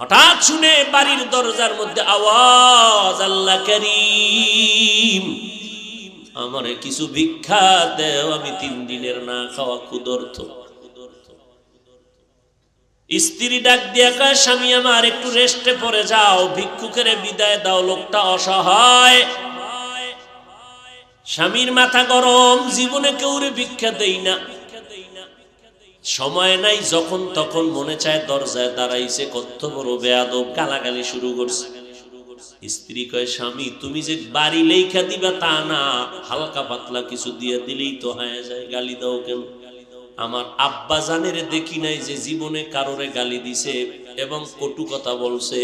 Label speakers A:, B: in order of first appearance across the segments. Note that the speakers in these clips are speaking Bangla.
A: হঠাৎ শুনে বাড়ির দরজার মধ্যে আওয়াজ, আল্লাহ করিম, আমারে কিছু ভিক্ষা দেও, আমি তিন দিনের না খাওয়া ক্ষুদর্থ স্ত্রী ডাক দিয়া কয়, স্বামী আমার, একটু রেস্টে পড়ে যাও, ভিক্ষুকের বিদায় দাও, লোকটা অসহায়। স্বামীর মাথা গরম, জীবনে কেউরে ভিক্ষা দেই না। সময় নাই, যখন তখন মনে চায় দরজায় দাঁড়াইছে, কত বড় বেয়াদব, গালাগালি শুরু করছে। স্ত্রী কয়, স্বামী, তুমি যে বাড়ি লেখা দিবা তা না, হালকা পাতলা কিছু দিয়ে দিলেই তো হয়ে যায়, গালি দাও কেন? আমার আব্বা জানের দেখি নাই যে জীবনে কারোরে গালি দিছে এবং কটু কথা বলছে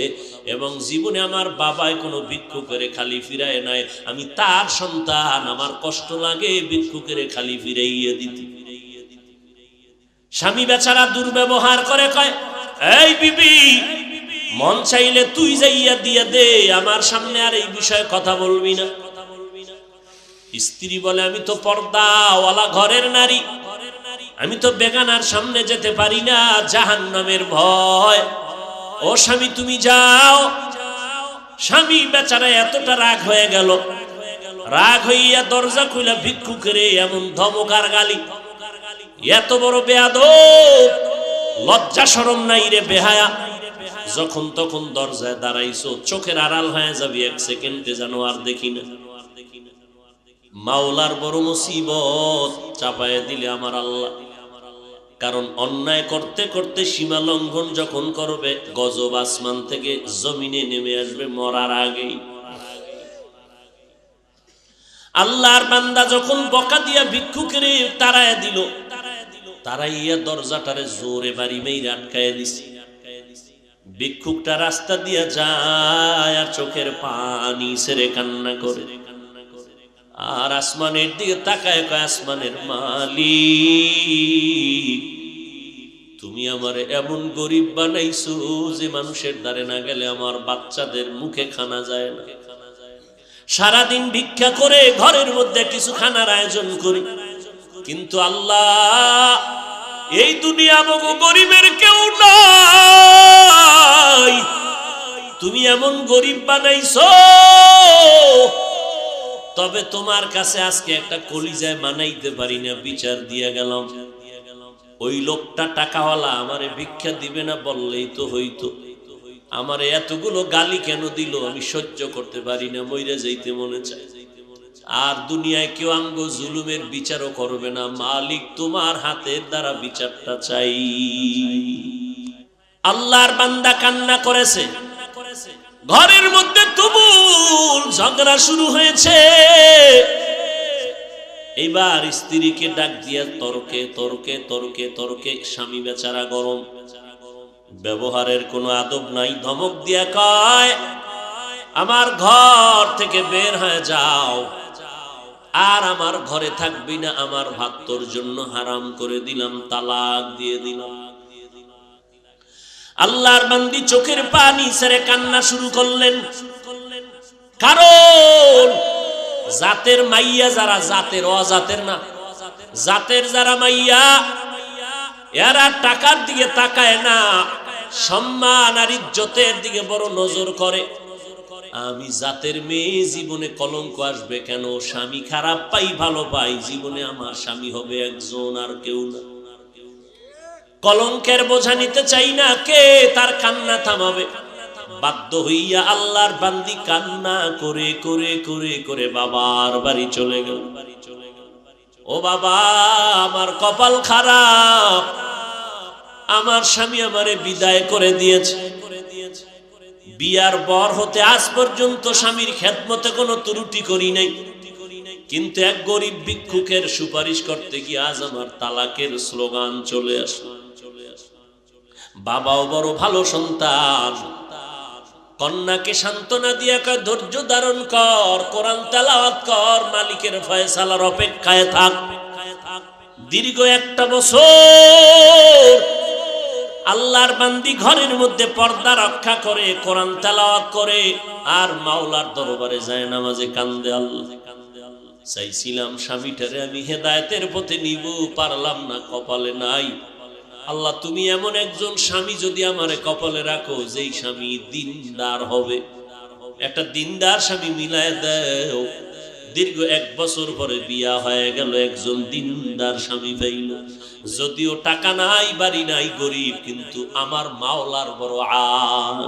A: এবং জীবনে আমার বাবায় কোনো ভিক্ষুকের খালি ফিরায় নাই। আমি তার সন্তান, আমার কষ্ট লাগে ভিক্ষুকের খালি ফিরাইয়ে দিতে। স্বামী বেচারা দুর্ব্যবহার করে, কয়, এই বিবি মন চাইলে তুই যাইয়া দিয়ে দে, আমার সামনে আর এই বিষয়ে কথা বলবি না। স্ত্রী বলে, আমি তো পর্দাওয়ালা ঘরের নারী, আমি তো বেগানার সামনে যেতে পারি না জাহান নামের ভয়। ও স্বামী, তুমি যাও। স্বামী বেচারা এতটা রাগ হয়ে গেল। রাগ হইয়া দরজা খুলে ভিক্ষুকেরে এমন ধমকার গালি। এত বড় বেয়াদ লজ্জা সরম নাই রে বেহায়া। যখন তখন দরজায় দাঁড়াইছো, চোখের আড়াল হয়ে যাবি এক সেকেন্ডে যেন আর দেখি না। মাওলার বড় মুসিবত চাপায় দিলে আমার আল্লাহ। কারণ অন্যায় করতে করতে সীমা লঙ্ঘন যখন করবে, গজব আসমান থেকে জমিনে নেমে আসবে মরার আগেই। আল্লাহর বান্দা যখন বকা দিয়া ভিক্ষুকের তারায় দিল তারাইয়া দরজাটারে জোরে বাড়ি মেয়ে আটকায় দিছে। ভিক্ষুকটা রাস্তা দিয়া যায় আর চোখের পানি সেরে কান্না করে। আর আসমানের দিকে তাকায় আসমানের তুমি আমার এমন গরিব বানাইছো যে মানুষের দ্বারে না গেলে আমার বাচ্চাদের মুখে খানা যায় না। সারাদিন ভিক্ষা করে ঘরের মধ্যে কিছু খানার আয়োজন করি। কিন্তু আল্লাহ, এই দুনিয়া মগো গরিবের কেউ নাই। তুমি এমন গরিব বানাইছো, তবে তোমার কাছে আজকে একটা কলিজায় মানাইতে পারি না, বিচার দিয়ে গেলাম। ওই লোকটা টাকাওয়ালা আমারে ভিক্ষা দিবে না বললেই তো হইতো। আমার এতগুলো গালি কেন দিল, আমি সহ্য করতে পারি না, মইরা যাইতে মনে চায়। আর দুনিয়ায় কেউ আঙ্গ জুলুমের বিচারও করবে না। মালিক তোমার হাতের দ্বারা বিচারটা চাই। আল্লাহর বান্দা কান্না করেছে। ঘরের মধ্যে তুমুল ঝগড়া শুরু হয়েছে। এইবার স্ত্রীকে ডাক দিয়া তর্কে তর্কে তর্কে তর্কে, স্বামী বেচারা গরম। ব্যবহারের কোনো আদব নাই। ধমক দিয়া কয়, আমার ঘর থেকে বের হয়ে যাও। আর আমার ঘরে থাকবি না, আমার ভাত তোর জন্য হারাম করে দিলাম, তালাক দিয়ে দিলাম। আল্লাহর বান্দি চোখের পানি ছেড়ে কান্না শুরু করলেন। কারণ জাতের মাইয়া যারা, জাতের অজাতের না, জাতের যারা মাইয়া, এরা টাকার দিকে তাকায় না, সম্মান আর ইজ্জতের দিকে বড় নজর করে। আমি জাতের মেয়ে, জীবনে কলঙ্ক আসবে কেন? স্বামী খারাপ পাই, ভালো পাই। জীবনে আমার স্বামী হবে একজন আর কেউ না। কলঙ্কের বোঝা নিতে চাই না কে, তার কান্না থামাবে। বাধ্য হইয়া আল্লাহর বান্দি কান্না করে করে করে করে বাবার বাড়ি চলে গেল। ও বাবা, আমার কপাল খারাপ। আমার স্বামী আমারে বিদায় করে দিয়েছে। বিয়ার বর হতে আজ পর্যন্ত স্বামীর খেদমতে কোনো ত্রুটি করি নাই। কিন্তু এক গরিব ভিক্ষুকের সুপারিশ করতে গিয়ে আজ আমার তালাকের স্লোগান চলে আসলো। বাবাও বড় ভালো সন্তান। কন্যাকে সান্ত্বনা দিয়া কয়, ধৈর্য ধারণ কর, কোরআন তেলাওয়াত কর, মালিকের ফয়সালার অপেক্ষায় থাক। দীর্ঘ একটা বছর আল্লাহর বান্দি ঘরের মধ্যে পর্দা রক্ষা করে, কোরআন তেলাওয়াত করে, আর মাওলার দরবারে যায় নামাজে কান্দে আল্লাহ। চাইছিলাম স্বামীটারে আমি হেদায়েতের পথে নিব, পারলাম না, কপালে নাই। আল্লাহ, তুমি এমন একজন স্বামী যদি আমারে কপালে রাখো, যেই স্বামী দিনদার হবে। একটা দিনদার স্বামী মিলায় দেও। দীর্ঘ এক বছর পরে বিয়া হয়ে গেল, একজন দিনদার স্বামী পাইল। যদিও টাকা নাই, বাড়ি নাই, গরিব, কিন্তু আমার মাওলার বড়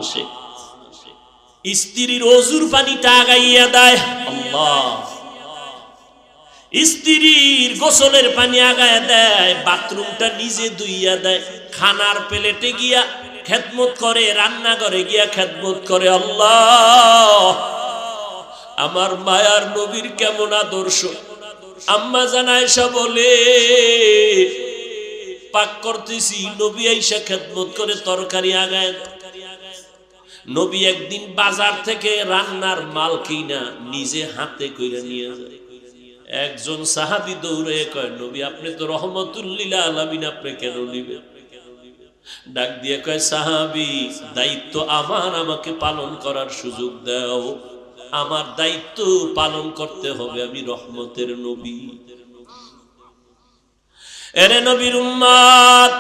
A: আসে স্ত্রীর অজুর পানিটা আগাইয়া দেয় স্ত্রীর গোসলের পানি আগায় দেয়, বাথরুমটা নিজে ধুইয়া দেয়, খানার প্লেটে গিয়া খেদমত করে রান্না করে গিয়া খেদমত করে, আল্লাহ। আমার মায়ার নবীর কেমন আদর্শ। আম্মা জানায়সা বলে পাক করতেছি, নবী আইসা খেদমত করে তরকারি আগায়। নবী একদিন বাজার থেকে রান্নার মাল কিনা নিজে হাতে কইরা নিয়ে যায়। একজন সাহাবি দৌড়ে কয়, নবী, আপনি তো রহমতুল্লিল আলামিন, আপনি কেন নিবেন? ডাক দিয়ে কয়, সাহাবি, দায়িত্ব আমার, আমাকে পালন করার সুযোগ দাও। আমার দায়িত্ব পালন করতে হবে, আমি রহমতের নবী। এরে নবীর উম্মাদ,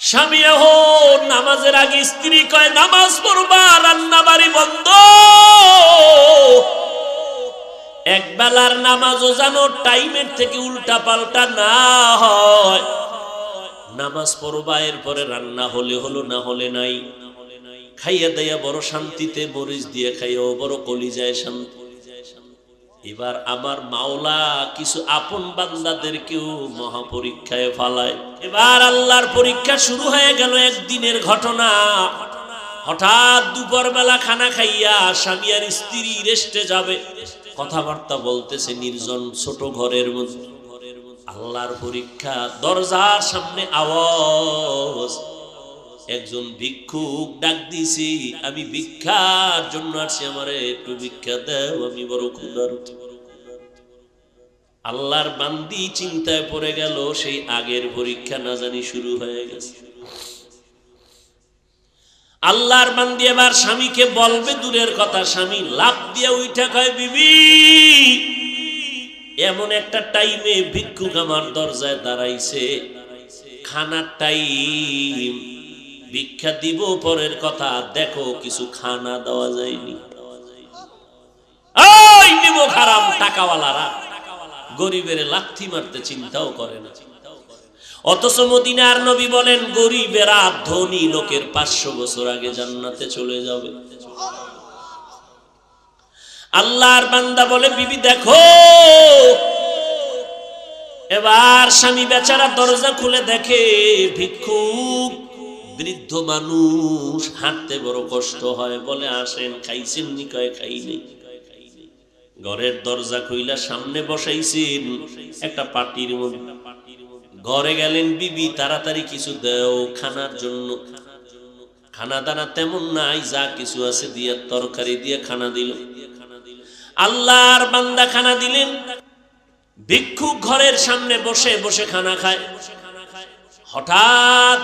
A: স্বামী এখন নামাজের আগে স্ত্রী কয়, নামাজ পড়বা, রান্না বাড়ি বন্ধ। এক বেলার নামাজও জানো টাইমের থেকে উল্টা পাল্টা না হয়। নামাজ পড়বা, এরপরে রান্না হলে হলো, না হলে নাই। খাইয়া বড় শান্তিতে, মরিচ দিয়ে খাইয়াও বড় কলি যায় শান্তি। এবার আমার মাওলা কিছু আপন বান্দাদেরকেও মহা পরীক্ষায় ফালায়। এবার আল্লাহর পরীক্ষা শুরু হয়ে গেল একদিনের ঘটনা। হঠাৎ দুপুর বেলা খানা খাইয়া স্বামী আর স্ত্রী রেস্টে যাবে। কথাবার্তা বলতেছে নির্জন ছোট ঘরের মধ্যে। আল্লাহর পরীক্ষা দরজার সামনে আওয়াজ। একজন ভিক্ষুক ডাক দিছি আমি ভিক্ষার জন্য আসছি, আমারে একটু ভিক্ষা দেও, আমি বড় ক্ষুধার্ত আল্লাহর বান্দি চিন্তায় পড়ে গেল, সেই আগের পরীক্ষা না জানি শুরু হয়ে গেছে। আল্লাহর বান্দি এবার স্বামীকে বলবে, দূরের কথা, স্বামী লাভ দিয়ে উইঠা কয়, বিবি, এমন একটা টাইমে ভিক্ষুক আমার দরজায় দাঁড়াইছে। খানার টাইম ভিক্ষা দিব, পরের কথা, দেখো কিছু খানা দেওয়া যায়নি। লাথি মারতে চিন্তাও করে না। নবী বলেন ধনী লোকের পাঁচশো বছর আগে জান্নাতে চলে আল্লাহর বান্দা বলে, বিবি, দেখো, এবার স্বামী বেচারা দরজা খুলে দেখে ভিক্ষুক বৃদ্ধ মানুষ হাঁটতে বড় কষ্ট হয়, বলে, আসেন, খাইছেন নি, কয়, খাই নেই ঘরের দরজা খুইলা সামনে বসাইছেন, একটা পাটির মধ্যে। ঘরে গেলেন, বিবি, তাড়াতাড়ি কিছু দেও, খানার জন্য। খানা দানা তেমন নাই, যা কিছু আছে দিয়ে, তরকারি দিয়ে খানা দিল। আল্লাহর বান্দা খানা দিলেন। ভিক্ষুক ঘরের সামনে বসে বসে খানা খায়। হঠাৎ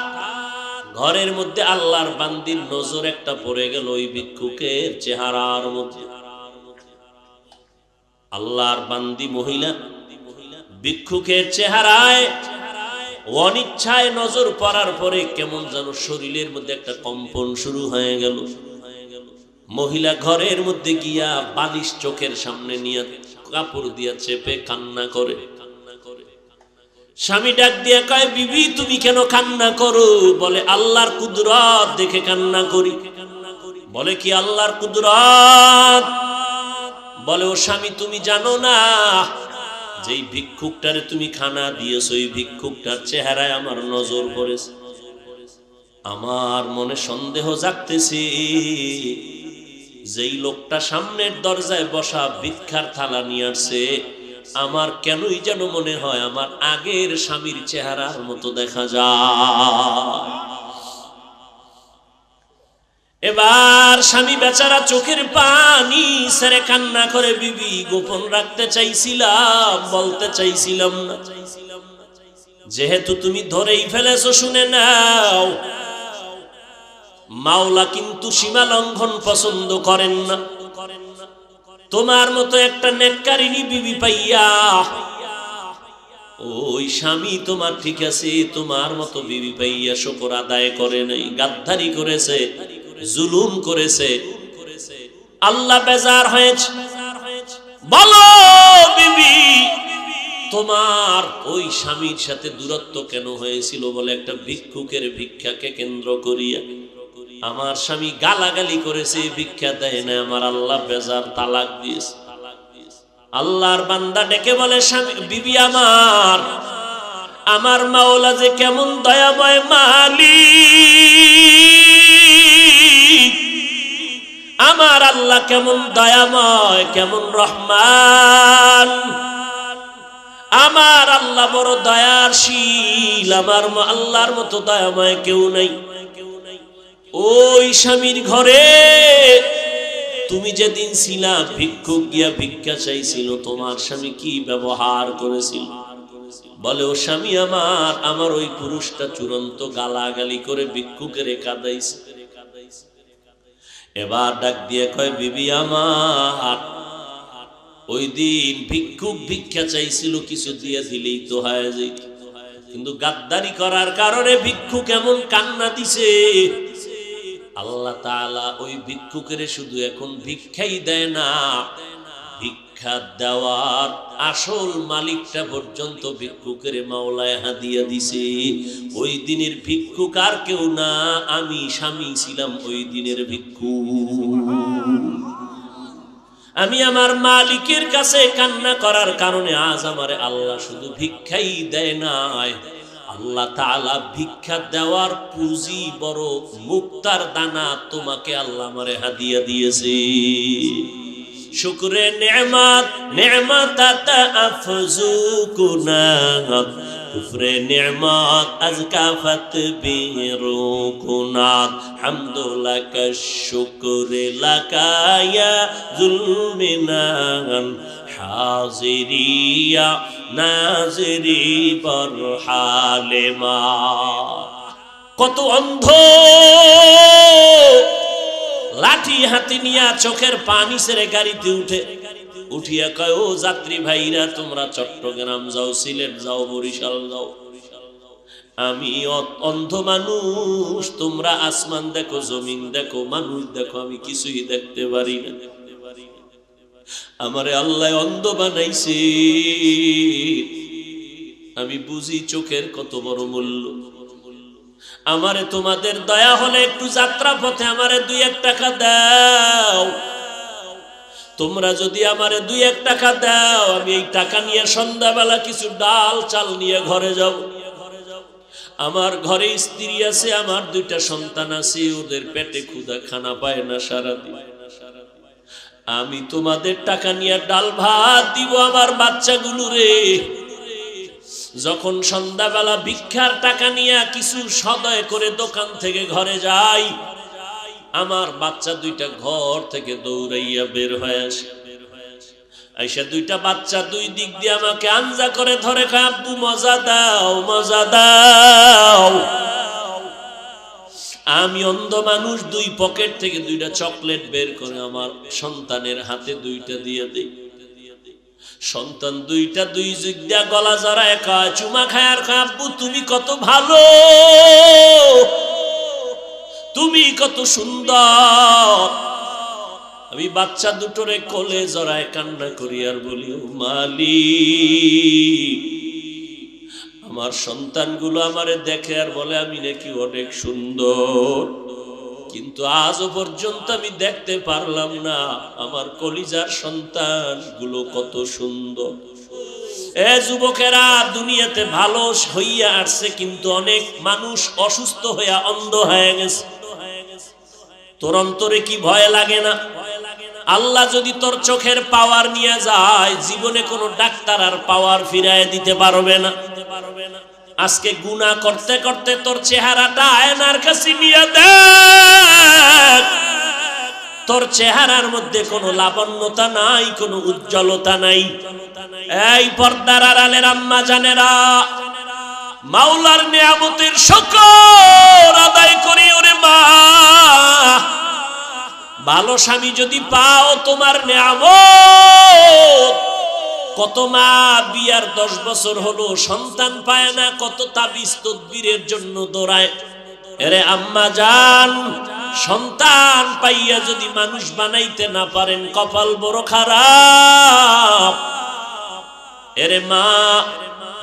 A: ঘরের মধ্যে আল্লাহর বান্দির নজর একটা পড়ে গেল ওই ভিক্ষুকের চেহারার মধ্যে। আল্লাহর বান্দি মহিলা ভিক্ষুকের চেহারায় অনিচ্ছায় নজর পড়ার পরে কেমন যেন শরীরের মধ্যে একটা কম্পন শুরু হয়ে গেল। মহিলা ঘরের মধ্যে গিয়া বালিশ চোখের সামনে নিয়ে কাপড় দিয়া চেপে কান্না করে। স্বামী ডাক দিয়া কয়, বিবি, তুমি কেন কান্না করো? বলে, আল্লাহর কুদরত দেখে কান্না করি। বলে, কি আল্লাহর কুদরত? বলে, ও স্বামী, তুমি জানো না, যেই ভিক্ষুকটারে তুমি খানা দিয়েছ ওই ভিক্ষুকটার চেহারায় আমার নজর পড়েছে। আমার মনে সন্দেহ জাগতেছে যেই লোকটা সামনের দরজায় বসা ভিক্ষার থালা নিয়ে আসছে আমার কেনই যেন মনে হয় আমার আগের স্বামীর চেহারার মতো দেখা যায়। এবার স্বামী বেচারা চোখের পানি সেরে কান্না করে, বিবি, গোপন রাখতে চাইছিলাম, বলতে চাইছিলাম না। যেহেতু তুমি ধরেই ফেলেছো, শুনে নাও। মাওলা কিন্তু সীমা লঙ্ঘন পছন্দ করেন না। তোমার মতো একটা নেককারিনী বিবি পাইয়া, ওই স্বামী তোমার ঠিক আছে, তোমার মতো বিবি পাইয়া শকর আদায় করে নাই, গাদ্দারি করেছে, জুলুম করেছে। আল্লাহ বেজার হয়েছে। বলো বিবি, তোমার ওই স্বামীর সাথে দূরত্ব কেন হয়েছিল বলে একটা ভিক্ষুকের ভিক্ষাকে কেন্দ্র করিয়া আমার স্বামী গালাগালি করেছে, ভিক্ষা দেয় না আমার আল্লাহ বেজার তালাক দিয়েছে। আল্লাহর বান্দা ডেকে বলে, স্বামী, বিবি আমার আমার মাওলা যে কেমন দয়াময় মালিক। আমার আল্লাহ কেমন দয়াময়, কেমন রহমান। আমার আল্লাহ বড় দয়ার শীল আমার আল্লাহর মতো দয়াময় কেউ নাই। ওই স্বামীর ঘরে তুমি যেদিন ছিলা, ভিক্ষুক গিয়া ভিক্ষা চাইছিল, তোমার স্বামী কি ব্যবহার করেছিল? বলে, ও স্বামী আমার আমার ওই পুরুষটা চূড়ান্ত গালাগালি করে ভিক্ষুকের কাদাইছে এবার ডাক দিয়ে কয়, বিবি আমার, ওই দিন ভিক্ষুক ভিক্ষা চাইছিল, কিছু দিয়ে দিলেই তো হয় যে কিন্তু গাদ্দারি করার কারণে ভিক্ষুক এমন কান্না দিছে আল্লাহ তাআলা ওই ভিক্ষুকের শুধু এখন ভিক্ষাই দেয় না। ভিক্ষা দেওয়ার আসল মালিকটা পর্যন্ত ভিক্ষুকের মাওলায় হাদিয়া দিছে। ওই দিনের ভিক্ষুক আর কেউ না, আমি স্বামী ছিলাম ওই দিনের ভিক্ষু আমি আমার মালিকের কাছে কান্না করার কারণে আজ আমার আল্লাহ শুধু ভিক্ষাই দেয় নাই। আল্লাহ তাআলা ভিক্ষা দেওয়ার পুঁজি বড় মুক্তার দানা তোমাকে আল্লাহ আমারে হাদিয়া দিয়েছে। শুক্রে নেমাত নেমাত আফজু কুনাত কুফরে নেমাত আজকাফত বিরু কুনাত হামদুলাক শুক্রে লাকায়া জুলমিনান। হাজিরিয়া, নাজরি বরহালেমা কত অন্ধ! লাঠি হাতে নিয়া চোখের পানি সেরে গাড়িতে উঠে, উঠিয়া কয়, ও যাত্রী ভাইরা, তোমরা চট্টগ্রাম যাও, সিলেট যাও, বরিশাল যাও। আমি অন্ধ মানুষ, তোমরা আসমান দেখো, জমিন দেখো, মানুষ দেখো, আমি কিছুই দেখতে পারি না। আমারে আল্লাহ অন্ধ বানাইছে। আমি বুঝি চোখের কত বড় মূল্য। আমারে তোমাদের দয়া হলে একটু যাত্রা পথে আমারে দুই এক টাকা দাও। তোমরা যদি আমারে দুই এক টাকা দাও, আমি এই টাকা নিয়ে সন্ধ্যাবেলা কিছু ডাল চাল নিয়ে ঘরে যাব। আমার ঘরে স্ত্রী আছে, আমার দুইটা সন্তান আছে, ওদের পেটে ক্ষুধা, খানা পায় না সারাদিন। আমি তোমাদের টাকা নিয়ে ডাল ভাত দিব আমার বাচ্চাগুলো রে। যখন সন্ধ্যাবেলা ভিক্ষার টাকা নিয়ে কিছু সদয় করে দোকান থেকে ঘরে যাই, আমার বাচ্চা দুইটা ঘর থেকে দৌড়াইয়া বের হয়ে আসে। আইসা দুইটা বাচ্চা দুই দিক দিয়ে আমাকে আঞ্জা করে ধরে কয়, আব্বু, মজা দাও মজা দাও। আমি অন্ধ মানুষ দুই পকেট থেকে দুইটা চকলেট বের করে আমার সন্তানের হাতে দুইটা দিয়ে দিই। সন্তান দুইটা দুই দিয়া গলা জড়া একা চুমা খায় আর খায়, আব্বু তুমি কত ভালো! তুমি কত সুন্দর! আমি বাচ্চা দুটোরে কোলে জড়ায় কান্না করি আর বলি "ও মালিক আমার সন্তানগুলো আমারে দেখে আর বলে, আমি নাকি অনেক সুন্দর। কিন্তু আজও পর্যন্ত আমি দেখতে পারলাম না আমার কলিজার সন্তানগুলো কত সুন্দর। এ যুবকেরা, দুনিয়াতে ভালো হইয়া আসছে, কিন্তু অনেক মানুষ অসুস্থ হইয়া অন্ধ হয়ে গেছে। তোর অন্তরে কি ভয় লাগে না? আল্লাহ যদি তোর চোখের পাওয়ার নিয়ে যায়, জীবনে কোনো ডাক্তার আর পাওয়ার ফিরায় দিতে পারবে না। আজকে গুনাহ করতে করতে তোর চেহারাটা আয়নার কাছে নিয়ে দেখ। তোর চেহারার মধ্যে কোনো লাবণ্যতা নাই, কোনো উজ্জ্বলতা নাই। এই পর্দার আড়ালের আম্মা জানেরা, মাওলার নিয়ামতের শকর আদায় করি ওরে মা। ভালো স্বামী যদি পাও তোমার নিয়ামত। কত মা বিয়ার দশ বছর হলো, সন্তান পায় না, কত তাবিজ তদ্বিরের জন্য দৌড়ায়। এরে আম্মা যান সন্তান পাইয়া যদি মানুষ বানাইতে না পারেন, কপাল বড় খারাপ। এরে মা,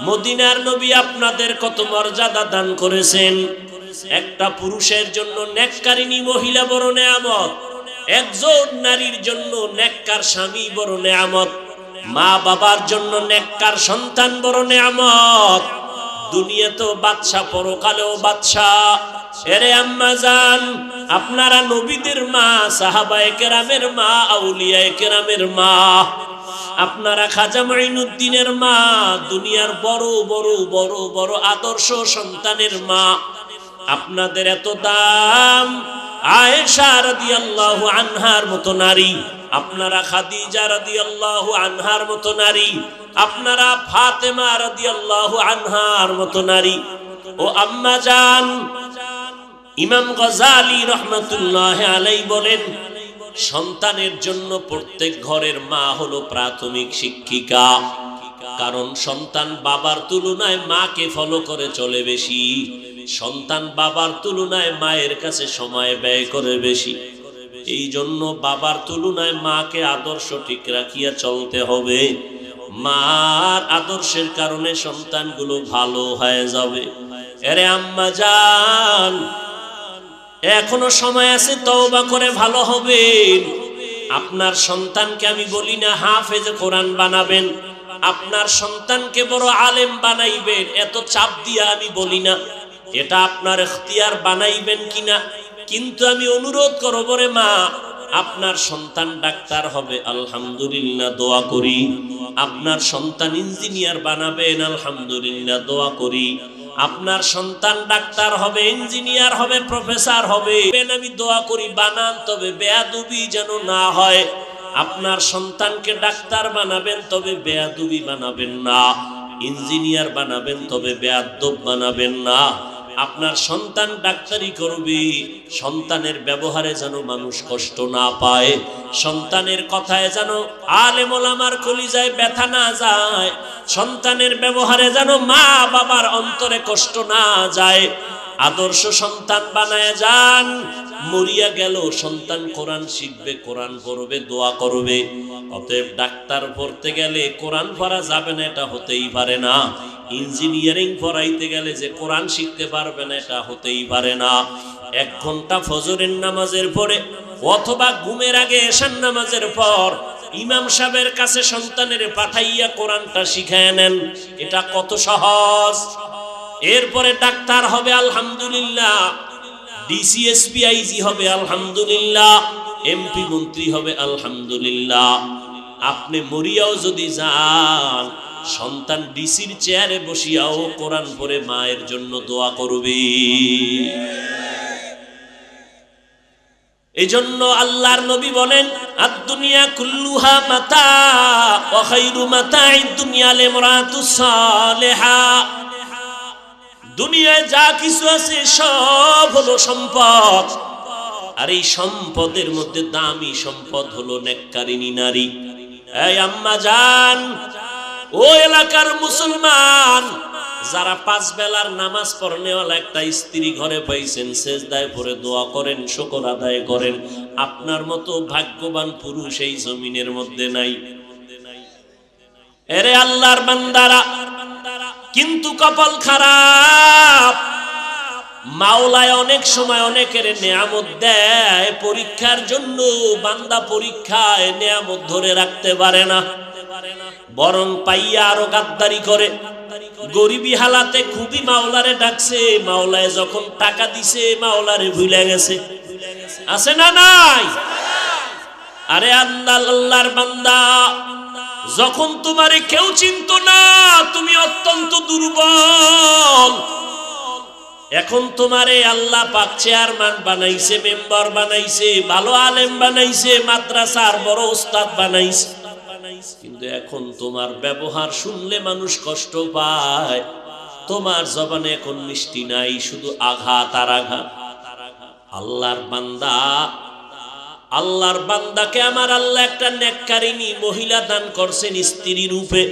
A: মদিনার নবী আপনাদের কত মর্যাদা দান করেছেন। একটা পুরুষের জন্য নেককারিনী মহিলা বড় নেয়ামত। একজন নারীর জন্য নেককার স্বামী বড় নেয়ামত, মা বাবার জন্য নেককার সন্তান বড় নেয়ামত। দুনিয়া তো বাদশা, পরকালেও বাদশা। এরে আম্মা যান আপনারা নবীদের মা, সাহাবায়ে কেরামের মা, আউলিয়ায়ে কেরামের মা। আপনারা খাজা মাইনুদ্দিনের মা, দুনিয়ার বড় বড় বড় বড় আদর্শ সন্তানের মা। আপনাদের এত দাম সন্তানের জন্য প্রত্যেক ঘরের মা হলো প্রাথমিক শিক্ষিকা। কারণ সন্তান বাবার তুলনায় মাকে ফলো করে চলে বেশি। সন্তান বাবার তুলনায় মায়ের কাছে সময় ব্যয় করে বেশি। এই জন্য বাবার তুলনায় মাকে আদর্শ ঠিক রাখিয়া চলতে হবে। মার আদর্শের কারণে সন্তানগুলো ভালো হয়ে যাবে। এরে আম্মা যান এখনও সময় আছে, তওবা করে ভালো হবেন আপনার সন্তানকে আমি বলি না, হাফেজ কোরআন বানাবেন। আপনার সন্তানকে বড় আলেম বানাইবেন, এত চাপ দিয়া আমি বলি না। এটা আপনার এখতিয়ার বানাইবেন কিনা? কিন্তু আমি অনুরোধ করব রে মা, আপনার সন্তান ডাক্তার হবে, আলহামদুলিল্লাহ দোয়া করি। আপনার সন্তান ইঞ্জিনিয়ার বানাবেন, আলহামদুলিল্লাহ দোয়া করি। আপনার সন্তান ডাক্তার হবে, ইঞ্জিনিয়ার হবে, প্রফেসর হবে। আমি দোয়া করি, বানান, তবে বেয়াদুবি যেন না হয়। আপনার সন্তানকে ডাক্তার বানাবেন, তবে বেয়াদুবি বানাবেন না। ইঞ্জিনিয়ার বানাবেন, তবে বেয়াদব বানাবেন না। আপনার সন্তান ডাক্তারি করবে, সন্তানের ব্যবহারে যেন মানুষ কষ্ট না পায়, সন্তানের কথায় যেন আলেমোলামার কলিজায় ব্যথা না যায়, সন্তানের ব্যবহারে যেন মা বাবার অন্তরে কষ্ট না যায়। আদর্শ সন্তান বানায় যান, মরিয়া গেল, সন্তান কোরআন শিখবে, কোরআন পড়বে, দোয়া করবে। অতএব ডাক্তার পড়তে গেলে কোরআন পড়া যাবে না, এটা হতেই পারে না। ইঞ্জিনিয়ারিং পড়াইতে গেলে যে কোরআন শিখতে পারবে না, এটা হতেই পারে না। এক ঘণ্টা ফজরের নামাজের পরে অথবা ঘুমের আগে এশান নামাজের পর ইমাম সাহেবের কাছে সন্তানের পাঠাইয়া কোরআনটা শিখায় নেন। এটা কত সহজ। এরপরে ডাক্তার হবে, আলহামদুলিল্লাহ। ডিসিএসপি আইজি হবে, আলহামদুলিল্লাহ। এমপি মন্ত্রী হবে, আলহামদুলিল্লাহ। আপনি মরিয়াও যদি যান সন্তান ডিসির চেয়ারে বসিয়াও কোরআন পরে মায়ের জন্য দোয়া করবে। এই জন্য আল্লাহর নবী বলেন আর দুনিয়া কুল্লুহা মাতা সালিহা। দুনিয়ায় যা কিছু আছে সব হলো সম্পদ। আর এই সম্পদের মধ্যে দামি সম্পদ হলো নেককারিনী নারী। এই আম্মা জান ও এলাকার মুসলমান, যারা পাঁচ বেলার নামাজ পড়নেওয়ালা একটা স্ত্রী ঘরে পাইছেন, সেজদায় পরে দোয়া করেন, শকর আদায় করেন, আপনার মতো ভাগ্যবান পুরুষ এই জমিনের মধ্যে নাই। এরে আল্লাহর বান্দারা, কিন্তু কপাল খারাপ। মাওলায় অনেক সময় অনেকের নেয়ামত দেয়, পরীক্ষার জন্য বান্দা পরীক্ষায় নেয়ামত ধরে রাখতে পারে না। বরং পাইয়া আরও গাদ্দারি করে। গরিবী হালাতে খুবই মাওলারে ডাকছে। মাওলায় যখন টাকা দিছে, মাওলারে ভুলে গেছে। আছে না নাই? আরে আল্লাহ বান্দা, যখন তোমারে কেউ চিনত না, তুমি অত্যন্ত দুর্বল। এখন তোমারে আল্লাহ পাক চেয়ারম্যান বানাইছে, মেম্বার বানাইছে, ভালো আলেম বানাইছে, মাদ্রাসার বড় উস্তাদ বানাইছে। কিন্তু এখন তোমার ব্যবহার শুনলে মানুষ কষ্ট পায়। তোমার জবানে এখন মিষ্টি নাই, শুধু আঘাত আর আঘাত। আল্লাহর বান্দা, আল্লাহর বান্দাকে আমার আল্লাহ একটা নেককারিনী মহিলা দান করছেন স্ত্রী রূপে।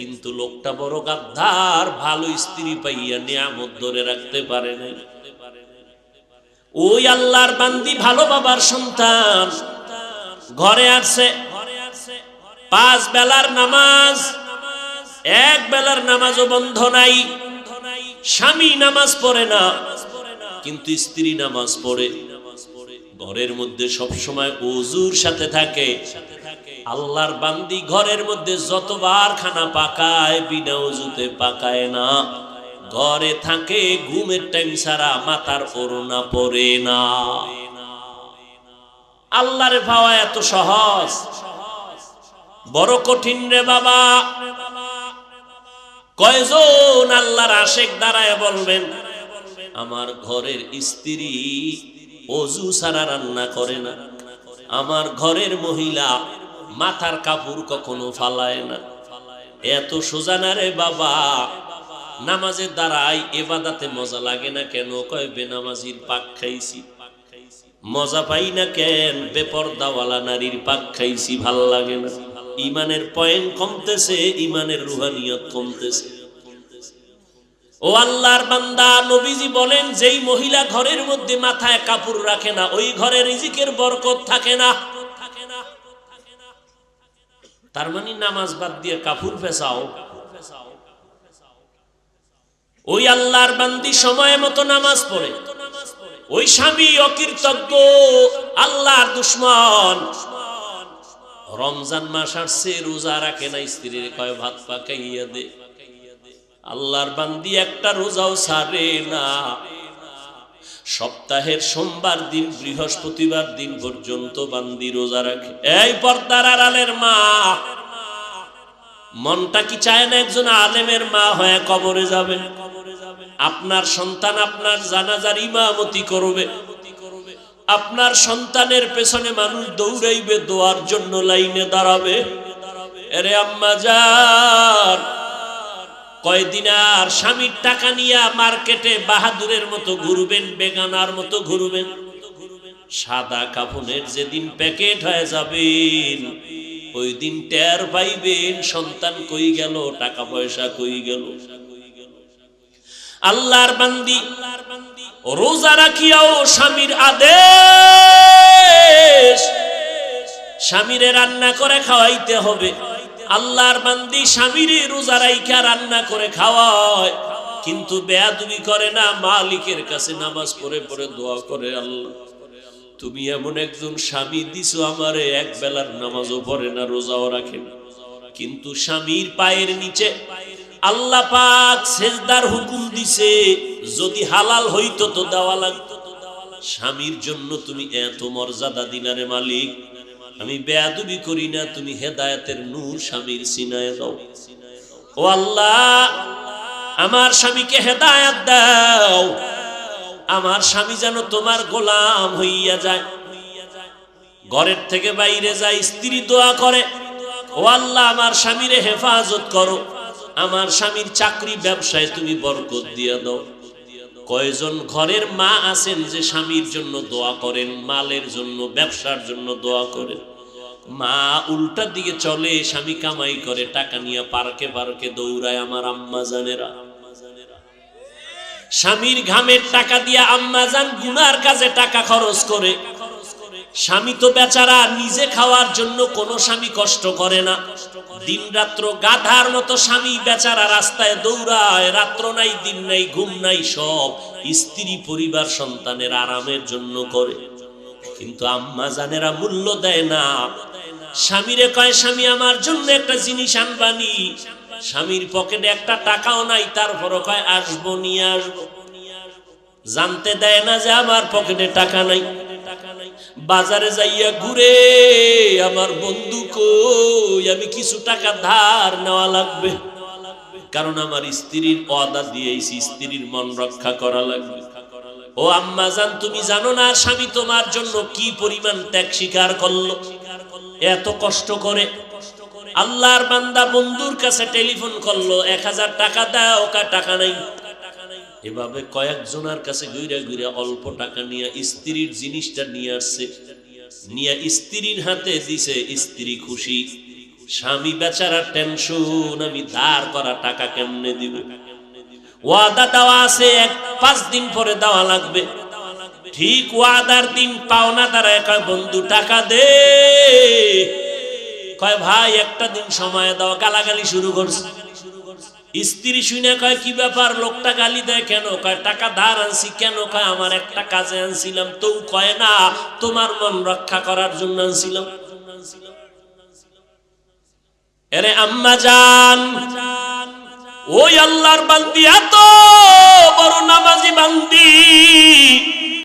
A: কিন্তু লোকটা বড় গাদ্দার, ভালো স্ত্রী পাইয়া নিয়ামত ধরে রাখতে পারে না ওই আল্লাহর বান্দি ভালো বাবার সন্তান। ঘরে আসছে পাঁচ বেলার নামাজ, এক বেলার নামাজও বন্ধ নাই। স্বামী নামাজ পড়ে না, কিন্তু স্ত্রী নামাজ পড়ে। ঘরের মধ্যে সব সময় অজুর সাথে থাকে। আল্লাহর বান্দি ঘরের মধ্যে যতবার খানা পাকায়, বিনা অজুতে পাকায় না। ঘরে থাকে, ঘুমের টাইম ছাড়া মাথার করোনা পড়ে না। আল্লাহরে পাওয়া এত সহজ। বড় কঠিন রে বাবা। কয়জন আল্লাহর আশেক দাঁড়ায় বলবেন, আমার ঘরের স্ত্রী অজু সারা রান্না করে না। আমার ঘরের মহিলা মাথার কাপড় কখনো ফালায় না। এত সোজা না রে বাবা। নামাজের দ্বারাই এবাদাতে মজা লাগে না কেন? কয়, বেনামাজির পাক খাইছি। মজা পাই না কেন? বেপরদাওয়ালা নারীর পাক খাইছি, ভালো লাগে না। ইমানের পয়েন্ট কমতেছে, ইমানের রুহানিয়ত কমতেছে। ও আল্লাহর বান্দা, নবীজি বলেন, যেই মহিলা ঘরের মধ্যে মাথায় কাপড় রাখে না, ওই ঘরে রিজিকের বরকত থাকে না। তার মানে নামাজ বাদ দিয়ে কাপড় ফেসাও ওই আল্লাহর বান্দি সময় মতো নামাজ পড়ে। ওই স্বামী অকীর্তজ্ঞ আল্লাহর দুশ্মন। রমজান মাস আসছে, রোজা রাখে না স্ত্রীর কয়, ভাত পাকাইয়া দে। আল্লাহর বান্দি একটা রোজাও সারে না। সপ্তাহের সোমবার দিন, বৃহস্পতিবার দিন পর্যন্ত বান্দি রোজা রাখে। এই পর্দার আড়ালের মা, মনটা কি চায় না একজন আলেমের মা হয়ে কবরে যাবে? আপনার সন্তান আপনার জানাজার ইমামতি করবে। আপনার সন্তানের পেছনে মানুষ দৌড়াইবে, দোয়ার জন্য লাইনে দাঁড়াবে। এরে আম্মা যান কয়দিন আর স্বামীর টাকা নিয়ে মার্কেটে বাহাদুরের মতো ঘুরবেন, বেগানার মতো ঘুরবেন। সাদা কাফনের যেদিন প্যাকেট হয়ে যাবেন, ওই দিন টের পাইবেন, সন্তান কই গেল, টাকা পয়সা কই গেল। আল্লাহর বান্দি রোজা রাখিয়াও স্বামীর আদেশ। স্বামীরে রান্না করে খাওয়াইতে হবে। আল্লাহর বান্দি স্বামীরে রোজা রাইখা রান্না করে খাওয়ায়। কিন্তু বেয়াদুবি করে না, মালিকের কাছে নামাজ পড়ে পড়ে দোয়া করে আল্লাহ। তুমি এমন একজন স্বামী দিছো আমারে, এক বেলার নামাজও পড়ে না, রোজাও রাখে কিন্তু স্বামীর পায়ের নিচে আল্লাহ পাক সেজদার হুকুম দিছে, যদি হালাল হইতো তো দেওয়া লাগতো। স্বামীর জন্য তুমি এত মর্যাদা দিনারে মালিক। আমি বেয়াদুবি করি না, তুমি হেদায়েতের নূর স্বামীর সিনায় দাও। ও আল্লাহ, আমার স্বামীকে হেদায়েত দাও। আমার স্বামী যেন তোমার গোলাম হইয়া যায়। ঘরের থেকে বাইরে যায়, স্ত্রী দোয়া করে। ও আল্লাহ, আমার স্বামীরে হেফাজত করো। আমার স্বামীর চাকরি ব্যবসায় তুমি বরকত দিয়া দাও। কয়জন ঘরের মা আছেন যে স্বামীর জন্য দোয়া করেন, মালের জন্য, ব্যবসার জন্য দোয়া করেন। মা উল্টা দিকে চলে, স্বামী কামাই করে, টাকা নিয়ে পার্কে পার্কে দৌড়ায় আমার আম্মা জানেরা। স্বামীর ঘামের টাকা দিয়ে আম্মা যান গুনার কাজে টাকা খরচ করে। স্বামী তো বেচারা নিজে খাওয়ার জন্য কোনো স্বামী কষ্ট করে না। দিন রাত্র গাধার মতো স্বামী বেচারা রাস্তায় দৌড়ায়, রাত্র নাই, দিন নাই, ঘুম নাই, সব স্ত্রী পরিবার সন্তানের আরামের জন্য করে। কিন্তু আম্মা জানেরা মূল্য দেয় না। স্বামীরে কয়, স্বামী, আমার জন্য একটা জিনিস আনবানি। স্বামীর পকেটে একটা টাকাও নাই, তারপরও কয়, আসব, নিয়ে আসব। জানতে দেয় না যে আমার পকেটে টাকা নাই। বাজারে যাইয়া ঘুরে, আমার বন্ধু কই? আমি কিছু টাকা ধার নেওয়া লাগবে। কারণ আমার স্ত্রীর অদা দিয়েছি, স্ত্রীর মন রক্ষা করা লাগবে। ও আম্মা জান, তুমি জানো না স্বামী তোমার জন্য কি পরিমাণ ত্যাগ স্বীকার করল? এত কষ্ট করে। আল্লাহর বান্দা বন্ধুর কাছে টেলিফোন করল, এক হাজার টাকা দাও কা টাকা নাই। এভাবে কয়েকজনের কাছে ঘুরে ঘুরে অল্প টাকা নিয়ে স্ত্রীর জিনিসটা নিয়ে আসছে। নিয়ে স্ত্রীর হাতে দিছে, স্ত্রী খুশি। স্বামী বেচারা টেনশন আমি ধার করা টাকা কেমনে দিব? ওয়াদা দেওয়া আছে, এক পাঁচ দিন পরে দেওয়া লাগবে। ঠিক ওয়াদার দিন পাওনা দ্বারা কয় বন্ধু, টাকা দে। কয়, ভাই, একটা দিন সময় দাও, গালাগালি শুরু করছে। স্ত্রী শুনে কয়, কি ব্যাপার? লোকটা গালি দেয় কেন? কয়, টাকা ধার আনছি কেন? কয়, আমার একটা কাজে আনছিলাম। তো কয়, না, তোমার মন রক্ষা করার জন্য আনছিলাম। এরে আম্মা জান, ওই আল্লাহর বান্দি এত বড় নামাজি বান্দি।